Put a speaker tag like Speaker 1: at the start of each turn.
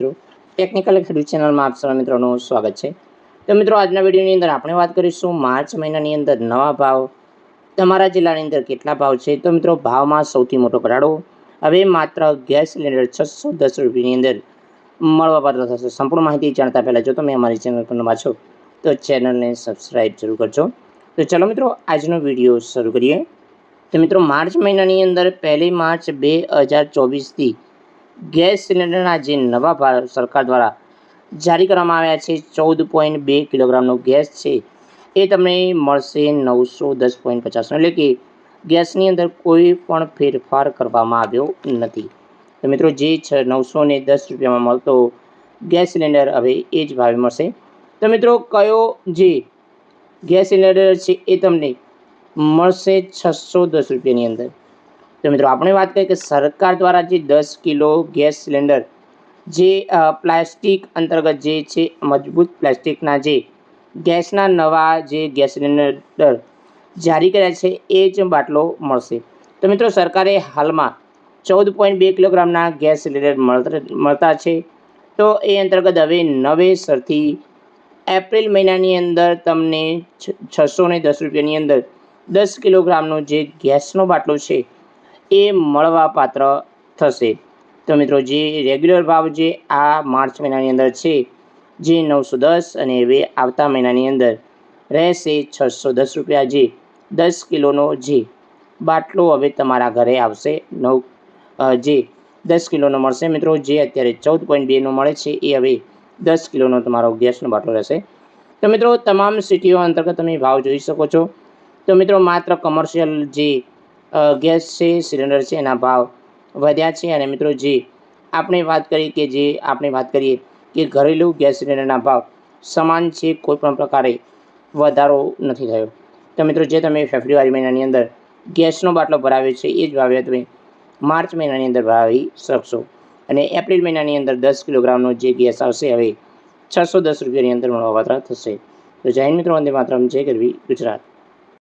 Speaker 1: મિત્રો ટેકનિકલ ખેડૂત ચેનલમાં આપ સૌ મિત્રોનું સ્વાગત છે. તો મિત્રો, આજના વિડીયોની અંદર આપણે વાત કરીશું માર્ચ મહિનાની અંદર નવા ભાવ. તમારા જિલ્લાની અંદર કેટલા ભાવ છે? તો મિત્રો, ભાવમાં સૌથી મોટો ઘટાડો હવે માત્ર ગેસ સિલિન્ડર છસો દસ રૂપિયાની અંદર મળવા પાત્ર થશે. સંપૂર્ણ માહિતી જાણતા પહેલાં જો તમે અમારી ચેનલ પર નવા છો, તો ચેનલને સબસ્ક્રાઈબ જરૂર કરજો. તો ચલો મિત્રો, આજનો વીડિયો શરૂ કરીએ. તો મિત્રો, માર્ચ મહિનાની અંદર પહેલી માર્ચ બે હજાર ચોવીસથી ગેસ સિલિન્ડરના જે નવા ભાવ સરકાર દ્વારા જારી કરવામાં આવ્યા છે, ચૌદ પોઈન્ટ બે કિલોગ્રામનો ગેસ છે, એ તમને મળશે નવસો દસ પોઈન્ટ પચાસનો. એટલે કે ગેસની અંદર કોઈ પણ ફેરફાર કરવામાં આવ્યો નથી. તો મિત્રો, જે છ નવસો ને દસ રૂપિયામાં મળતો ગેસ સિલિન્ડર હવે એ જ ભાવે મળશે. તો મિત્રો, કયો જે ગેસ સિલિન્ડર છે એ તમને મળશે છસો દસ રૂપિયાની અંદર? તો મિત્રો, આપણે વાત કરીએ કે સરકાર દ્વારા જે દસ કિલો ગેસ સિલિન્ડર જે પ્લાસ્ટિક અંતર્ગત જે છે, મજબૂત પ્લાસ્ટિકના જે ગેસના નવા જે ગેસ સિલિન્ડર જારી કર્યા છે, એ જ બાટલો મળશે. તો મિત્રો, સરકારે હાલમાં ચૌદ પોઈન્ટ બે કિલોગ્રામના ગેસ સિલિન્ડર મળતા છે. તો એ અંતર્ગત હવે નવેસરથી એપ્રિલ મહિનાની અંદર તમને છસો ને દસ રૂપિયાની અંદર દસ કિલોગ્રામનો જે ગેસનો બાટલો છે એ મળવાપાત્ર થશે. તો મિત્રો, જે રેગ્યુલર ભાવ જે આ માર્ચ મહિનાની અંદર છે, જે નવસો દસ અને હવે આવતા મહિનાની અંદર રહેશે છસો દસ રૂપિયા જે દસ કિલોનો જે બાટલો હવે તમારા ઘરે આવશે. નવ જે દસ કિલોનો મળશે મિત્રો, જે અત્યારે ચૌદ પોઈન્ટ બેનો મળે છે, એ હવે દસ કિલોનો તમારો ગેસનો બાટલો રહેશે. તો મિત્રો, તમામ સિટીઓ અંતર્ગત તમે ભાવ જોઈ શકો છો. તો મિત્રો, માત્ર કમર્શિયલ જે ગેસ છે, સિલિન્ડર છે, એના ભાવ વધ્યા છે અને મિત્રો જે આપણે વાત કરીએ કે જે આપણે વાત કરીએ કે ઘરેલું ગેસ સિલિન્ડરના ભાવ સમાન છે, કોઈ પણ પ્રકારે વધારો નથી થયો. તો મિત્રો જે તમે ફેબ્રુઆરી મહિનાની અંદર ગેસનો બાટલો ભરાવ્યો છે, એ જ ભાવે તમે માર્ચ મહિનાની અંદર ભરાવી શકશો. અને એપ્રિલ મહિનાની અંદર દસ કિલોગ્રામનો જે ગેસ આવશે, હવે છસો દસ રૂપિયાની અંદર મળવાપાત્ર થશે. તો જૈન મિત્રો, વંદે માત્રમ, જય ગરવી ગુજરાત.